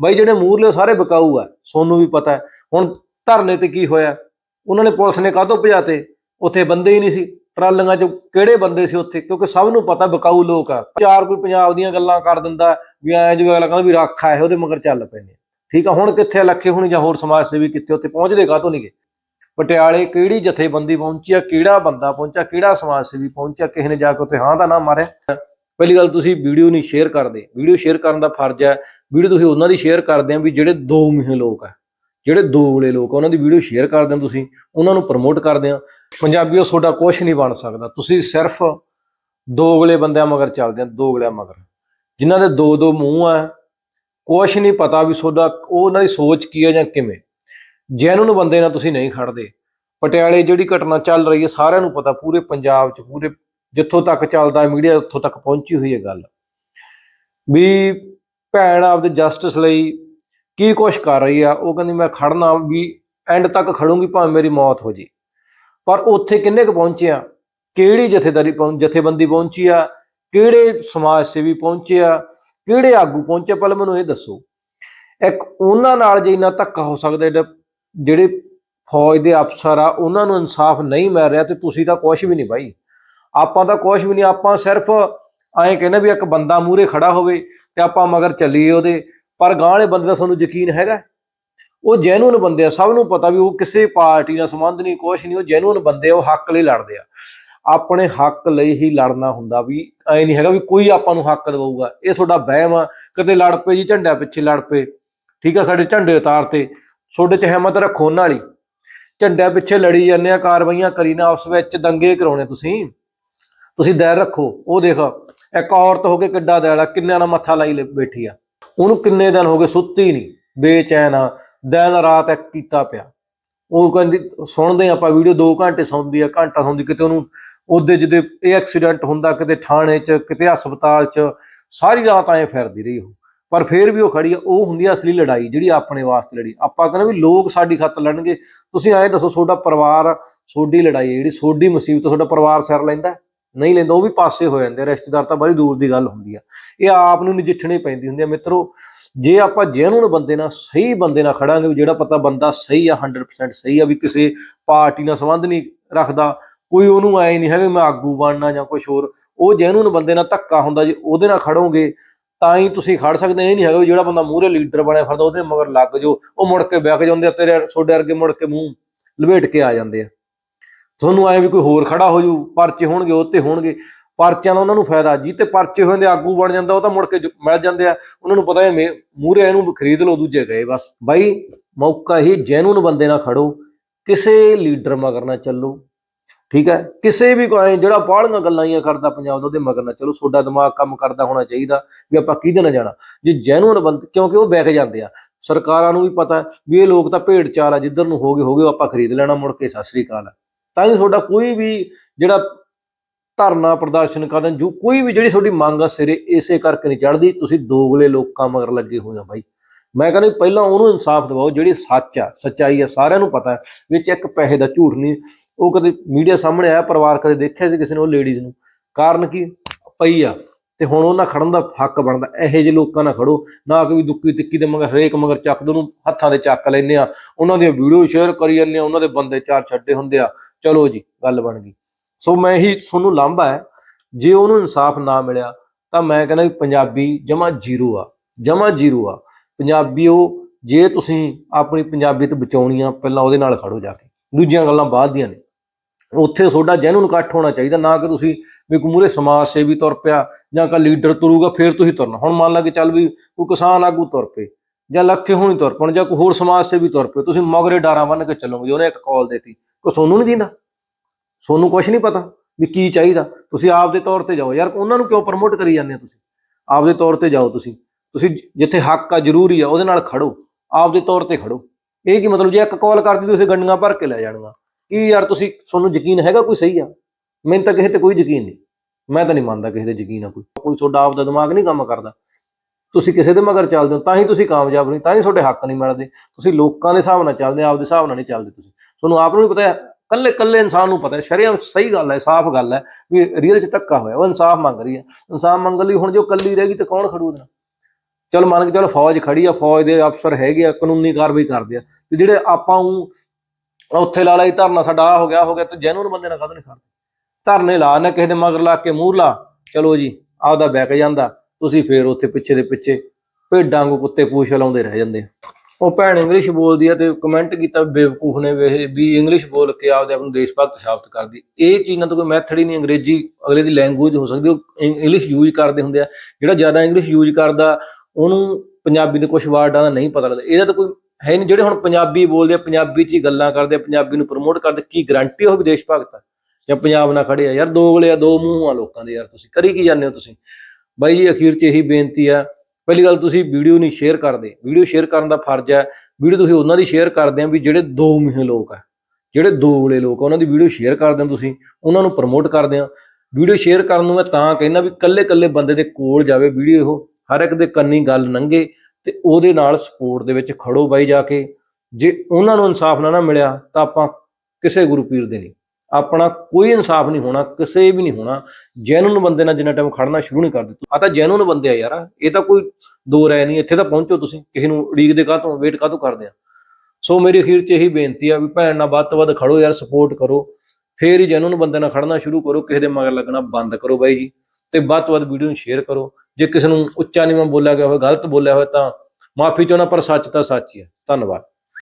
ਬਾਈ ਜਿਹੜੇ ਮੂਰਲੇ ਸਾਰੇ ਬਕਾਊ ਆ, ਸੋਨੂੰ ਵੀ ਪਤਾ ਹੈ। ਹੁਣ ਧਰਨੇ ਤੇ ਕੀ ਹੋਇਆ? ਉਹਨਾਂ ਨੇ ਪੁਲਿਸ ਨੇ ਕਾਹਤੋਂ ਭਜਾਤੇ? ਉੱਥੇ ਬੰਦੇ ਹੀ ਨਹੀਂ ਸੀ। ਟਰਾਲੀਆਂ 'ਚ ਕਿਹੜੇ ਬੰਦੇ ਸੀ ਉੱਥੇ? ਕਿਉਂਕਿ ਸਭ ਨੂੰ ਪਤਾ ਬਕਾਊ ਲੋਕ ਆ। ਚਾਰ ਕੋਈ ਪੰਜਾਬ ਦੀਆਂ ਗੱਲਾਂ ਕਰ ਦਿੰਦਾ, ਵੀ ਐਂ ਜਿਵੇਂ ਅਗਲਾ ਕਹਿੰਦਾ ਵੀ ਰੱਖ ਆਏ ਉਹਦੇ ਮਗਰ ਚੱਲ ਪੈਨੇ ਠੀਕ ਆ, ਹੁਣ ਕਿੱਥੇ ਆ? ਲੱਖੇ ਹੋਣੀ ਜਾਂ ਹੋਰ ਸਮਾਜ ਸੇਵੀ ਕਿੱਥੇ ਉੱਥੇ ਪਹੁੰਚਦੇ ਕਾਹਤੋਂ ਨਹੀਂ ਗਏ ਪਟਿਆਲੇ ਕਿਹੜੀ ਜਥੇਬੰਦੀ ਪਹੁੰਚੀ ਆ? ਕਿਹੜਾ ਬੰਦਾ ਪਹੁੰਚਿਆ? ਕਿਹੜਾ ਸਮਾਜ ਸੇਵੀ ਪਹੁੰਚਿਆ? ਕਿਸੇ ਨੇ ਜਾ ਕੇ ਉੱਥੇ ਹਾਂ ਦਾ ਨਾ ਮਾਰਿਆ? ਪਹਿਲੀ ਗੱਲ ਤੁਸੀਂ ਵੀਡੀਓ ਨਹੀਂ ਸ਼ੇਅਰ ਕਰਦੇ। ਵੀਡੀਓ ਸ਼ੇਅਰ ਕਰਨ ਦਾ ਫਰਜ਼ ਹੈ। ਵੀਡੀਓ ਤੁਸੀਂ ਉਹਨਾਂ ਦੀ ਸ਼ੇਅਰ ਕਰਦੇ ਆ ਵੀ ਜਿਹੜੇ ਦੋ ਮਹੀਨੇ ਲੋਕ ਆ। ਜਿਹੜੇ ਦੋਗਲੇ ਲੋਕ ਆ, ਉਹਨਾਂ ਦੀ ਵੀਡੀਓ ਸ਼ੇਅਰ ਕਰਦੇ ਹੋ ਤੁਸੀਂ। ਉਹਨਾਂ ਨੂੰ ਪ੍ਰਮੋਟ ਕਰਦੇ ਆ ਪੰਜਾਬੀਓ, ਤੁਹਾਡਾ ਕੁਝ ਨਹੀਂ ਬਣ ਸਕਦਾ। ਤੁਸੀਂ ਸਿਰਫ ਦੋਗਲੇ ਬੰਦਿਆਂ ਮਗਰ ਚੱਲਦੇ ਆ ਦੋਗਲਿਆਂ ਮਗਰ। ਜਿਨ੍ਹਾਂ ਦੇ ਦੋ ਦੋ ਮੂੰਹ ਆ ਕੁਝ ਨਹੀਂ ਪਤਾ ਵੀ ਤੁਹਾਡਾ ਉਹ ਉਹਨਾਂ ਦੀ ਸੋਚ ਕੀ ਹੈ ਜਾਂ ਕਿਵੇਂ। ਜੈਨੂਨ ਬੰਦੇ ਨਾਲ ਤੁਸੀਂ ਨਹੀਂ ਖੜਦੇ। ਪਟਿਆਲੇ ਜਿਹੜੀ ਘਟਨਾ ਚੱਲ ਰਹੀ ਹੈ, ਸਾਰਿਆਂ ਨੂੰ ਪਤਾ, ਪੂਰੇ ਪੰਜਾਬ 'ਚ, ਪੂਰੇ ਜਿੱਥੋਂ ਤੱਕ ਚੱਲਦਾ ਮੀਡੀਆ, ਉੱਥੋਂ ਤੱਕ ਪਹੁੰਚੀ ਹੋਈ ਹੈ ਗੱਲ। ਵੀ ਭੈਣ ਆਪਦੇ ਜਸਟਿਸ ਲਈ ਕੀ ਕੁਛ ਕਰ ਰਹੀ ਆ, ਉਹ ਕਹਿੰਦੀ ਮੈਂ ਖੜਨਾ ਵੀ ਐਂਡ ਤੱਕ ਖੜੂੰਗੀ, ਭਾਵੇਂ ਮੇਰੀ ਮੌਤ ਹੋ ਜੇ। ਪਰ ਉੱਥੇ ਕਿੰਨੇ ਕੁ ਪਹੁੰਚੇ ਆ? ਕਿਹੜੀ ਜਥੇਦਾਰੀ ਪਹੁੰਚ ਜਥੇਬੰਦੀ ਪਹੁੰਚੀ ਆ? ਕਿਹੜੇ ਸਮਾਜ ਸੇਵੀ ਪਹੁੰਚੇ ਆ? ਕਿਹੜੇ ਆਗੂ ਪਹੁੰਚੇ ਪਹਿਲਾਂ ਮੈਨੂੰ ਇਹ ਦੱਸੋ। ਇੱਕ ਉਹਨਾਂ ਨਾਲ ਜੇ ਇੰਨਾ ਧੱਕਾ ਹੋ ਸਕਦਾ ਜਿਹੜੇ ਫੌਜ ਦੇ ਅਫਸਰ ਆ, ਉਹਨਾਂ ਨੂੰ ਇਨਸਾਫ ਨਹੀਂ ਮਿਲ ਰਿਹਾ ਤੇ ਤੁਸੀਂ ਤਾਂ ਕੁਝ ਵੀ ਨਹੀਂ ਬਾਈ। ਆਪਾਂ ਤਾਂ ਕੁਝ ਵੀ ਨਹੀਂ, ਆਪਾਂ ਸਿਰਫ ਐਂ ਕਹਿੰਦੇ ਵੀ ਇੱਕ ਬੰਦਾ ਮੂਹਰੇ ਖੜਾ ਹੋਵੇ ਤੇ ਆਪਾਂ ਮਗਰ ਚੱਲੀਏ ਉਹਦੇ। ਪਰ ਗਾਂਹ ਵਾਲੇ ਬੰਦੇ ਦਾ ਤੁਹਾਨੂੰ ਯਕੀਨ ਹੈਗਾ। ਉਹ ਜੈਨੂਨ ਬੰਦੇ ਆ, ਸਭ ਨੂੰ ਪਤਾ ਵੀ ਉਹ ਕਿਸੇ ਪਾਰਟੀ ਨਾਲ ਸੰਬੰਧ ਨਹੀਂ, ਕੁਛ ਨਹੀਂ, ਉਹ ਜੈਨੂਨ ਬੰਦੇ ਆ, ਉਹ ਹੱਕ ਲਈ ਲੜਦੇ ਆ। ਆਪਣੇ ਹੱਕ ਲਈ ਹੀ ਲੜਨਾ ਹੁੰਦਾ ਵੀ ਐ ਨਹੀਂ ਹੈਗਾ ਵੀ ਕੋਈ ਆਪਾਂ ਨੂੰ ਹੱਕ ਦਵਾਊਗਾ। ਇਹ ਤੁਹਾਡਾ ਵਹਿਮ ਆ ਕਦੇ ਲੜ ਪਏ ਜੀ, ਝੰਡਿਆਂ ਪਿੱਛੇ ਲੜ ਪਏ। ਠੀਕ ਆ, ਸਾਡੇ ਝੰਡੇ ਉਤਾਰ ਤੇ। ਤੁਹਾਡੇ ਚ ਹਿੰਮਤ ਰੱਖੋ ਉਹਨਾਂ ਵਾਲੀ। ਝੰਡਿਆਂ ਪਿੱਛੇ ਲੜੀ ਜਾਂਦੇ ਆ, ਕਾਰਵਾਈਆਂ ਕਰੀ ਨਾ, ਉਸ ਵਿੱਚ ਦੰਗੇ ਕਰਾਉਣੇ ਤੁਸੀਂ। ਤੁਸੀਂ ਦੈਰ ਰੱਖੋ। ਉਹ ਦੇਖ, ਇੱਕ ਔਰਤ ਹੋ ਕੇ ਕਿੱਡਾ ਦਿਲ ਆ, ਕਿੰਨਿਆਂ ਨਾਲ ਮੱਥਾ ਲਾਈ ਲੈ- ਬੈਠੀ ਆ। ਉਹਨੂੰ ਕਿੰਨੇ ਦਿਨ ਹੋ ਗਏ ਸੁੱਤੀ ਨਹੀਂ ਬੇਚੈਨ ਆ, ਦਿਨ ਰਾਤ ਇੱਕ ਕੀਤਾ ਪਿਆ। ਉਹ ਕਹਿੰਦੀ, ਸੁਣਦੇ ਆਪਾਂ ਵੀਡੀਓ 2 ਘੰਟੇ ਸੌਂਦੀ ਆ, ਘੰਟਾ ਸੌਂਦੀ, ਕਿਤੇ ਉਹਨੂੰ ਉਹਦੇ ਜਿਹਦੇ ਇਹ ਐਕਸੀਡੈਂਟ ਹੁੰਦਾ, ਕਿਤੇ ਥਾਣੇ 'ਚ, ਕਿਤੇ ਹਸਪਤਾਲ 'ਚ, ਸਾਰੀ ਰਾਤ ਐਂ ਫਿਰਦੀ ਰਹੀ ਉਹ। ਪਰ ਫਿਰ ਵੀ ਉਹ ਖੜੀ ਆ, ਉਹ ਹੁੰਦੀ ਆ ਅਸਲੀ ਲੜਾਈ, ਜਿਹੜੀ ਆਪਣੇ ਵਾਸਤੇ ਲੜੀ। ਆਪਾਂ ਕਹਿੰਦੇ ਵੀ ਲੋਕ ਸਾਡੀ ਖਾਤਰ ਲੜਨਗੇ। ਤੁਸੀਂ ਐਂ ਦੱਸੋ, ਤੁਹਾਡਾ ਪਰਿਵਾਰ, ਤੁਹਾਡੀ ਲੜਾਈ ਜਿਹੜੀ, ਤੁਹਾਡੀ ਮੁਸੀਬਤ, ਤੁਹਾਡਾ ਪਰਿਵਾਰ ਸਿਰ ਲੈਂਦਾ ਨਹੀਂ ਲੈਂਦਾ ਉਹ ਵੀ ਪਾਸੇ ਹੋ ਜਾਂਦੇ ਆ, ਰਿਸ਼ਤੇਦਾਰ ਤਾਂ ਬੜੀ ਦੂਰ ਦੀ ਗੱਲ ਹੁੰਦੀ ਆ। ਇਹ ਆਪ ਨੂੰ ਨਜਿੱਠਣੀ ਪੈਂਦੀ ਹੁੰਦੀ ਆ ਮਿੱਤਰੋ ਜੇ ਆਪਾਂ ਜੈਨੂਨ ਬੰਦੇ ਨਾਲ ਸਹੀ ਬੰਦੇ ਨਾਲ ਖੜਾਂਗੇ ਵੀ ਜਿਹੜਾ ਪਤਾ ਬੰਦਾ ਸਹੀ ਆ 100% ਸਹੀ ਆ ਵੀ ਕਿਸੇ ਪਾਰਟੀ ਨਾਲ ਸੰਬੰਧ ਨਹੀਂ ਰੱਖਦਾ ਕੋਈ ਉਹਨੂੰ ਐ ਨਹੀਂ ਹੈਗਾ ਮੈਂ ਆਗੂ ਬਣਨਾ ਜਾਂ ਕੁਝ ਹੋਰ ਉਹ ਜੈਨੂਨ ਬੰਦੇ ਨਾਲ ਧੱਕਾ ਹੁੰਦਾ ਜੇ ਉਹਦੇ ਨਾਲ ਖੜੋਗੇ ਤਾਂ ਹੀ ਤੁਸੀਂ ਖੜ ਸਕਦੇ ਇਹ ਨਹੀਂ ਹੈਗਾ ਵੀ ਜਿਹੜਾ ਬੰਦਾ ਮੂਹਰੇ ਲੀਡਰ ਬਣਿਆ ਫਿਰਦਾ ਉਹਦੇ ਮਗਰ ਲੱਗ ਜਾਓ ਉਹ ਮੁੜ ਕੇ ਬੈਕ ਜਾਂਦੇ ਆ ਤੇਰੇ ਤੁਹਾਡੇ ਵਰਗੇ ਮੁੜ ਕੇ ਮੂੰਹ ਲਵੇਟ ਕੇ ਆ ਜਾਂਦੇ ਆ। ਤੁਹਾਨੂੰ ਐ ਵੀ ਕੋਈ ਹੋਰ ਖੜਾ ਹੋ ਜੂ, ਪਰਚੇ ਹੋਣਗੇ, ਉਹ ਤੇ ਹੋਣਗੇ। ਪਰਚਿਆਂ ਦਾ ਉਹਨਾਂ ਨੂੰ ਫਾਇਦਾ ਜੀ ਤੇ ਪਰਚੇ ਹੋਏ ਦੇ ਆਗੂ ਬਣ ਜਾਂਦਾ, ਉਹ ਤਾਂ ਮੁੜ ਕੇ ਮਿਲ ਜਾਂਦੇ ਆ। ਉਹਨਾਂ ਨੂੰ ਪਤਾ ਹੈ, ਮੇ- ਮੂਹਰੇ ਇਹਨੂੰ ਖਰੀਦ ਲਓ, ਦੂਜੇ ਗਏ ਬਸ। ਬਾਈ, ਮੌਕਾ ਹੀ ਜੈਨੂਨ ਬੰਦੇ ਨਾਲ ਖੜੋ, ਕਿਸੇ ਲੀਡਰ ਮਗਰ ਨਾ ਚੱਲੋ, ਠੀਕ ਹੈ? ਕਿਸੇ ਵੀ ਕੋਈ ਜਿਹੜਾ ਬਾਹਲੀਆਂ ਗੱਲਾਂ ਹੀ ਕਰਦਾ ਪੰਜਾਬ ਦਾ, ਉਹਦੇ ਮਗਰ ਨਾ ਚਲੋ। ਤੁਹਾਡਾ ਦਿਮਾਗ ਕੰਮ ਕਰਦਾ ਹੋਣਾ ਚਾਹੀਦਾ ਵੀ ਆਪਾਂ ਕਿਹਦੇ ਨਾਲ ਜਾਣਾ। ਜੇ ਜੈਨੂਨ ਬੰਦ, ਕਿਉਂਕਿ ਉਹ ਬੈਕ ਜਾਂਦੇ ਆ। ਸਰਕਾਰਾਂ ਨੂੰ ਵੀ ਪਤਾ ਵੀ ਇਹ ਲੋਕ ਤਾਂ ਭੇਡ ਚਾਲ ਆ, ਜਿੱਧਰ ਨੂੰ ਹੋ ਗਏ ਹੋ ਗਏ ਆਪਾਂ ਖਰੀਦ ਲੈਣਾ ਮੁੜ ਕੇ, ਸਤਿ ਸ੍ਰੀ ਅਕਾਲ। ਆ। ਤਾਂ ਹੀ ਤੁਹਾਡਾ ਕੋਈ ਵੀ ਜਿਹੜਾ ਧਰਨਾ ਪ੍ਰਦਰਸ਼ਨ ਕਰਨ ਜੋ, ਕੋਈ ਵੀ ਜਿਹੜੀ ਤੁਹਾਡੀ ਮੰਗ ਆ ਸਿਰੇ, ਇਸੇ ਕਰਕੇ ਨਹੀਂ ਚੜਦੀ ਤੁਸੀਂ ਦੋਗਲੇ ਲੋਕਾਂ ਮਗਰ ਲੱਗੇ ਹੋਏ ਆ ਬਾਈ। ਮੈਂ ਕਹਿੰਦਾ ਵੀ ਪਹਿਲਾਂ ਉਹਨੂੰ ਇਨਸਾਫ ਦਿਵਾਓ, ਜਿਹੜੀ ਸੱਚ ਆ, ਸੱਚਾਈ ਆ, ਸਾਰਿਆਂ ਨੂੰ ਪਤਾ ਹੈ, ਵਿੱਚ ਇੱਕ ਪੈਸੇ ਦਾ ਝੂਠ ਨਹੀਂ। ਉਹ ਕਦੇ ਮੀਡੀਆ ਸਾਹਮਣੇ ਆਇਆ, ਪਰਿਵਾਰ ਕਦੇ ਦੇਖਿਆ ਸੀ ਕਿਸੇ ਨੇ ਉਹ ਲੇਡੀਜ਼ ਨੂੰ? ਕਾਰਨ ਕੀ? ਪਈ ਆ। ਤੇ ਹੁਣ ਉਹਨਾਂ ਖੜਨ ਦਾ ਹੱਕ ਬਣਦਾ। ਇਹੋ ਜਿਹੇ ਲੋਕਾਂ ਨਾਲ ਖੜੋ। ਨਾ ਕਿ ਵੀ ਦੁੱਕੀ ਤਿੱਕੀ ਦੇ ਮਗਰ, ਹਰੇਕ ਮਗਰ ਚੱਕ ਦੋ, ਉਹਨੂੰ ਹੱਥਾਂ ਦੇ ਚੱਕ ਲੈਨੇ ਆ। ਉਹਨਾਂ ਦੀਆਂ ਵੀਡੀਓ ਸ਼ੇਅਰ ਕਰੀ ਜਾਂਦੇ ਆ। ਉਹਨਾਂ ਦੇ ਬੰਦੇ ਚਾਰ ਛੱਡੇ ਹੁੰਦੇ ਆ। ਚਲੋ ਜੀ, ਗੱਲ ਬਣ ਗਈ। ਸੋ ਮੈਂ ਹੀ ਤੁਹਾਨੂੰ ਲਾਂਭਾ ਹੈ, ਜੇ ਉਹਨੂੰ ਇਨਸਾਫ ਨਾ ਮਿਲਿਆ, ਤਾਂ ਮੈਂ ਕਹਿੰਦਾ ਵੀ ਪੰਜਾਬੀ ਜਮਾ ਜ਼ੀਰੋ ਆ, ਜਮਾ ਜ਼ੀਰੋ ਆ। ਪੰਜਾਬੀਓ ਜੇ ਤੁਸੀਂ ਆਪਣੀ ਪੰਜਾਬੀਅਤ ਬਚਾਉਣੀ ਆ, ਪਹਿਲਾਂ ਉਹਦੇ ਨਾਲ ਖੜੋ ਜਾ ਕੇ। ਦੂਜੀਆਂ ਗੱਲਾਂ ਬਾਅਦ ਦੀਆਂ ਨੇ। ਉੱਥੇ ਤੁਹਾਡਾ ਜੈਨੂਨ ਇਕੱਠ ਹੋਣਾ ਚਾਹੀਦਾ, ਨਾ ਕਿ ਤੁਸੀਂ ਵੀ ਕੋਈ ਮੂਰੇ ਸਮਾਜ ਸੇਵੀ ਤੁਰ ਪਿਆ, ਜਾਂ ਕਾ ਲੀਡਰ ਤੁਰੂਗਾ, ਫਿਰ ਤੁਸੀਂ ਤੁਰਨਾ। ਹੁਣ ਮੰਨ ਲਾ ਕਿ ਚੱਲ ਵੀ ਕੋਈ ਕਿਸਾਨ ਆਗੂ ਤੁਰ ਪਏ ਜਾਂ ਲੱਖੇ ਹੋਣੀ ਤੁਰ ਪਣ ਜਾਂ ਕੋਈ ਹੋਰ ਸਮਾਜ ਸੇਵੀ ਤੁਰ ਪਏ, ਤੁਸੀਂ ਮਗਰੇ ਡਾਰਾਂ ਬੰਨ ਕੇ ਚੱਲੋਗੇ ਉਹਨੇ ਇੱਕ ਕਾਲ ਦੇਤੀ ਕੋ ਸੋਨੂੰ ਨਹੀਂ ਦਿੰਦਾ। ਸੋਨੂੰ ਕੁਝ ਨਹੀਂ ਪਤਾ ਵੀ ਕੀ ਚਾਹੀਦਾ। ਤੁਸੀਂ ਆਪ ਦੇ ਤੌਰ ਤੇ ਜਾਓ। ਯਾਰ, ਉਹਨਾਂ ਨੂੰ ਕਿਉਂ ਪ੍ਰਮੋਟ ਕਰੀ ਜਾਂਦੇ ਹੋ ਤੁਸੀਂ? ਆਪ ਦੇ ਤੌਰ ਤੇ ਜਾਓ ਤੁਸੀਂ। ਤੁਸੀਂ ਜਿੱਥੇ ਹੱਕ ਆ, ਜ਼ਰੂਰੀ ਆ, ਉਹਦੇ ਨਾਲ ਖੜੋ। ਆਪ ਦੇ ਤੌਰ ਤੇ ਖੜੋ। ਇਹ ਕੀ ਮਤਲਬ, ਜੇ ਇੱਕ ਕਾਲ ਕਰਤੀ, ਤੁਸੀਂ ਗੰਡੀਆਂ ਭਰ ਕੇ ਲੈ ਜਾਣਗਾ ਕੀ ਯਾਰ, ਤੁਸੀਂ ਤੁਹਾਨੂੰ ਯਕੀਨ ਹੈਗਾ ਕੋਈ ਸਹੀ ਆ? ਮੈਨੂੰ ਤਾਂ ਕਿਸੇ ਤੇ ਕੋਈ ਯਕੀਨ ਨਹੀਂ। ਮੈਂ ਤਾਂ ਨਹੀਂ ਮੰਨਦਾ ਕਿਸੇ ਤੇ ਯਕੀਨ ਆ ਕੋਈ। ਕੋਈ ਤੁਹਾਡਾ ਆਪ ਦਾ ਦਿਮਾਗ ਨਹੀਂ ਕੰਮ ਕਰਦਾ। ਤੁਸੀਂ ਕਿਸੇ ਦੇ ਮਗਰ ਚੱਲਦੇ ਹੋ, ਤਾਂ ਹੀ ਤੁਸੀਂ ਕਾਮਯਾਬ ਨਹੀਂ, ਤਾਂ ਹੀ ਤੁਹਾਡੇ ਹੱਕ ਨਹੀਂ ਮਿਲਦੇ। ਤੁਸੀਂ ਲੋਕਾਂ ਦੇ ਹਿਸਾਬ ਨਾਲ ਚੱਲਦੇ ਆਪ ਦੇ ਹਿਸਾਬ ਨਾਲ ਨਹੀਂ ਚੱਲਦੇ ਤੁਸੀਂ। ਤੁਹਾਨੂੰ ਆਪ ਨੂੰ ਵੀ ਪਤਾ ਹੈ ਕੱਲੇ ਕੱਲੇ ਇਨਸਾਨ ਨੂੰ ਪਤਾ ਹੈ, ਸ਼ਰੀਆ ਸਹੀ ਗੱਲ ਹੈ, ਸਾਫ਼ ਗੱਲ ਹੈ, ਵੀ ਰੀਅਲ 'ਚ ਧੱਕਾ ਹੋਇਆ, ਉਹ ਇਨਸਾਫ ਮੰਗ ਰਹੀ ਹੈ। ਇਨਸਾਫ ਮੰਗਣ ਲਈ ਹੁਣ ਜੋ ਕੱਲੀ ਰਹਿ ਗਈ ਤੇ ਕੌਣ ਖੜੂ ਉਹਦੇ ਨਾਲ? ਚਲ ਮੰਨ ਕੇ ਚਲ ਫੌਜ ਖੜੀ ਆ, ਫੌਜ ਦੇ ਅਫਸਰ ਹੈਗੇ ਆ, ਕਾਨੂੰਨੀ ਕਾਰਵਾਈ ਕਰਦੇ ਆ, ਤੇ ਜਿਹੜੇ ਆਪਾਂ ਊਂ ਉੱਥੇ ਲਾ ਲਈ ਧਰਨਾ, ਸਾਡਾ ਆ ਹੋ ਗਿਆ ਹੋ ਗਿਆ, ਤੇ ਜੈਨੂਨ ਬੰਦੇ ਨਾਲ ਕਦੋਂ ਨਹੀਂ ਕਰਦੇ ਧਰਨੇ ਲਾ, ਨਾ ਕਿਸੇ ਦੇ ਮਗਰ ਲਾ ਕੇ ਮੂਹਰ ਲਾ, ਚਲੋ ਜੀ, ਆਪਦਾ ਬੈਕ ਜਾਂਦਾ। ਤੁਸੀਂ ਫੇਰ ਉੱਥੇ ਪਿੱਛੇ ਦੇ ਪਿੱਛੇ ਭੇਡਾਂ ਨੂੰ ਕੁੱਤੇ ਪੂਛ ਲਾਉਂਦੇ ਰਹਿ ਜਾਂਦੇ ਆ। ਉਹ ਭੈਣ ਇੰਗਲਿਸ਼ ਬੋਲਦੀ ਆ ਤੇ ਕਮੈਂਟ ਕੀਤਾ ਵੀ ਬੇਵਕੂਫ ਨੇ ਵੀ ਇਹ ਵੀ ਇੰਗਲਿਸ਼ ਬੋਲ ਕੇ ਆਪਦੇ ਆਪ ਨੂੰ ਦੇਸ਼ ਭਗਤ ਸਾਬਤ ਕਰਦੀ। ਇਹ ਚੀਜ਼ਾਂ ਤਾਂ ਕੋਈ ਮੈਥਡ ਹੀ ਨਹੀਂ ਅੰਗਰੇਜ਼ੀ, ਅਗਲੇ ਦੀ ਲੈਂਗੁਏਜ ਹੋ ਸਕਦੀ ਉਹ ਇੰਗਲਿਸ਼ ਯੂਜ਼ ਕਰਦੇ ਹੁੰਦੇ ਆ। ਜਿਹੜਾ ਜ਼ਿਆਦਾ ਇੰਗਲਿਸ਼ ਯੂਜ਼ ਕਰਦਾ, ਉਹਨੂੰ ਪੰਜਾਬੀ ਦੇ ਕੁਝ ਵਰਡਾਂ ਦਾ ਨਹੀਂ ਪਤਾ ਲੱਗਦਾ। ਇਹਦਾ ਤਾਂ ਕੋਈ ਹੈ ਨਹੀਂ। ਜਿਹੜੇ ਹੁਣ ਪੰਜਾਬੀ ਬੋਲਦੇ ਆ, ਪੰਜਾਬੀ 'ਚ ਹੀ ਗੱਲਾਂ ਕਰਦੇ ਆ, ਪੰਜਾਬੀ ਨੂੰ ਪ੍ਰਮੋਟ ਕਰਦੇ, ਕੀ ਗਰੰਟੀ ਉਹ ਵੀ ਦੇਸ਼ ਭਗਤ ਆ? ਜਾਂ ਪੰਜਾਬ ਨਾਲ ਖੜੇ ਆ? ਯਾਰ ਦੋ ਗਲੇ ਆ, ਦੋ ਮੂੰਹ ਆ ਲੋਕਾਂ ਦੇ ਯਾਰ ਤੁਸੀਂ। ਕਰੀ ਕੀ ਜਾਂਦੇ ਹੋ ਤੁਸੀਂ? ਬਾਈ ਜੀ ਅਖੀਰ 'ਚ ਇਹੀ ਬੇਨਤੀ ਆ। ਪਹਿਲੀ ਗੱਲ ਤੁਸੀਂ ਵੀਡੀਓ ਨਹੀਂ ਸ਼ੇਅਰ ਕਰਦੇ। ਵੀਡੀਓ ਸ਼ੇਅਰ ਕਰਨ ਦਾ ਫਰਜ਼ ਹੈ ਵੀਡੀਓ ਤੁਸੀਂ ਉਹਨਾਂ ਦੀ ਸ਼ੇਅਰ ਕਰਦੇ ਆ ਵੀ ਜਿਹੜੇ ਦੋ ਮੂੰਹ ਲੋਕ ਆ। ਜਿਹੜੇ ਦੋ ਗਲੇ ਲੋਕ ਆ, ਉਹਨਾਂ ਦੀ ਵੀਡੀਓ ਸ਼ੇਅਰ ਕਰਦੇ ਹੋ ਤੁਸੀਂ। ਉਹਨਾਂ ਨੂੰ ਪ੍ਰਮੋਟ ਕਰਦੇ ਆ। ਵੀਡੀਓ ਸ਼ੇਅਰ ਕਰਨ ਨੂੰ ਮੈਂ ਤਾਂ ਕਹਿੰਦਾ ਵੀ ਕੱਲੇ ਕੱਲੇ ਬੰਦੇ ਦੇ ਕੋਲ ਜਾਵੇ ਵੀਡੀਓ ਉਹ ਹਰ ਇੱਕ ਦੇ ਕੰਨੀ ਗੱਲ ਲੰਘੇ ਤੇ ਉਹਦੇ ਨਾਲ ਸਪੋਰਟ ਦੇ ਵਿੱਚ ਖੜੋ ਬਾਈ ਜਾ ਕੇ। ਜੇ ਉਹਨਾਂ ਨੂੰ ਇਨਸਾਫ ਨਾ ਨਾ ਮਿਲਿਆ ਤਾਂ ਆਪਾਂ ਕਿਸੇ ਗੁਰੂ ਪੀਰ ਦੇ ਨਹੀਂ। ਆਪਣਾ ਕੋਈ ਇਨਸਾਫ ਨਹੀਂ ਹੋਣਾ, ਕਿਸੇ ਵੀ ਨਹੀਂ ਹੋਣਾ ਜੈਨੂਨ ਬੰਦੇ ਨਾਲ ਜਿੰਨਾ ਟਾਈਮ ਖੜਨਾ ਸ਼ੁਰੂ ਨਹੀਂ ਕਰ ਦਿੱਤਾ। ਆ ਤਾਂ ਜੈਨੂਨ ਬੰਦੇ ਆ ਯਾਰ, ਇਹ ਤਾਂ ਕੋਈ ਦੋ ਰਾਏ ਨਹੀਂ, ਇੱਥੇ ਤਾਂ ਪਹੁੰਚੋ ਤੁਸੀਂ, ਕਿਸੇ ਨੂੰ ਉਡੀਕਦੇ ਕਾਹਤੋਂ ਵੇਟ ਕਾਹ ਤੋਂ ਕਰਦੇ ਆ। ਸੋ ਮੇਰੀ ਅਖੀਰ 'ਚ ਇਹੀ ਬੇਨਤੀ ਆ ਵੀ ਭੈਣ ਨਾਲ ਵੱਧ ਤੋਂ ਵੱਧ ਖੜੋ ਯਾਰ ਸਪੋਰਟ ਕਰੋ, ਫੇਰ ਹੀ ਜੈਨੂਨ ਬੰਦੇ ਨਾਲ ਖੜਨਾ ਸ਼ੁਰੂ ਕਰੋ, ਕਿਸੇ ਦੇ ਮਗਰ ਲੱਗਣਾ ਬੰਦ ਕਰੋ ਬਾਈ ਜੀ, ਤੇ ਵੱਧ ਤੋਂ ਵੱਧ ਵੀਡੀਓ ਨੂੰ ਸ਼ੇਅਰ ਕਰੋ। ਜੇ ਕਿਸੇ ਨੂੰ ਉੱਚਾ ਨੀਵਾਂ ਬੋਲਿਆ ਗਿਆ ਹੋਵੇ, ਗਲਤ ਬੋਲਿਆ ਹੋਵੇ ਤਾਂ ਮਾਫੀ ਚਾਹੁੰਦਾ, ਪਰ ਸੱਚ ਤਾਂ ਸੱਚ ਹੀ ਹੈ ਧੰਨਵਾਦ।